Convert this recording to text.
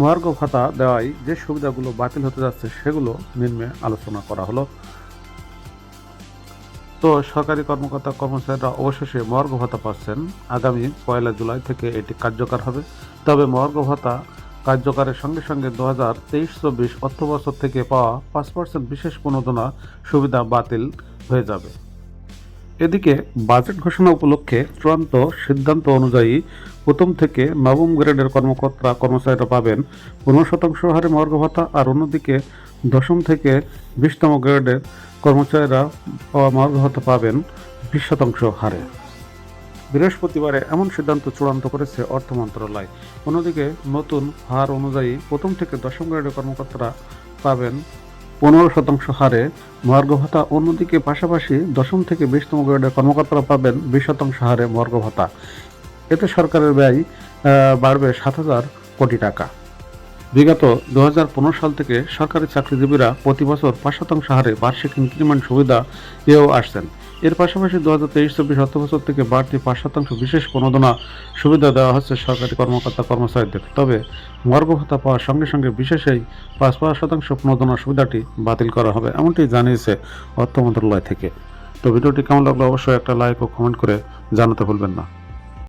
মহার্ঘ ভাতা দেওয়ায় যে সুবিধাগুলো বাতিল হতে যাচ্ছে সেগুলো নিম্নে আলোচনা করা হলো। তো সরকারি কর্মকর্তা কর্মচারীরা অবশেষে মহার্ঘ ভাতা পাচ্ছেন। আগামী পয়লা জুলাই থেকে এটি কার্যকর হবে। তবে মহার্ঘ ভাতা কার্যকরের সঙ্গে সঙ্গে দু হাজার তেইশ চব্বিশ অর্থ বছর থেকে পাওয়া পাঁচ পার্সেন্ট বিশেষ প্রণোদনা সুবিধা বাতিল হয়ে যাবে। এদিকে বাজেট ঘোষণা উপলক্ষে চূড়ান্ত সিদ্ধান্ত অনুযায়ী প্রথম থেকে নবম গ্রেডের কর্মকর্তা কর্মচারীরা পাবেন পনেরো শতাংশ হারে মর্গ ভাতা আর অন্যদিকে দশম থেকে বিশতম গ্রেডের কর্মচারীরা পাওয়া মর্গ ভাতা পাবেন বিশ শতাংশ হারে। বৃহস্পতিবারে এমন সিদ্ধান্ত চূড়ান্ত করেছে অর্থ মন্ত্রণালয়। অন্যদিকে নতুন হার অনুযায়ী প্রথম থেকে দশম গ্রেডের কর্মকর্তারা পাবেন পনেরো শতাংশ হারে মর্গ ভাতা অন্যদিকে পাশাপাশি দশম থেকে বিশতম গ্রেডের কর্মকর্তারা পাবেন বিশ শতাংশ হারে মর্গ ভাতা এতে সরকারের ব্যয় বাড়বে সাত হাজার কোটি টাকা। বিগত দু হাজার পনেরো সাল থেকে সরকারি চাকরিজীবীরা প্রতি বছর পাঁচ শতাংশ হারে বার্ষিক ইনক্রিমেন্ট সুবিধা পেয়েও আসছেন। এর পাশাপাশি দু হাজার তেইশ চব্বিশ অর্থ বছর থেকে বাড়তি পাঁচ শতাংশ বিশেষ প্রণোদনা সুবিধা দেওয়া হচ্ছে সরকারি কর্মকর্তা কর্মচারীদের। তবে মর্গ ভাতা পাওয়ার সঙ্গে সঙ্গে বিশেষ এই পাঁচ পাঁচ শতাংশ প্রণোদনা সুবিধাটি বাতিল করা হবে এমনটি জানিয়েছে অর্থ মন্ত্রণালয় থেকে। তো ভিডিওটি কেমন লাগল অবশ্যই একটা লাইক ও কমেন্ট করে জানাতে ভুলবেন না।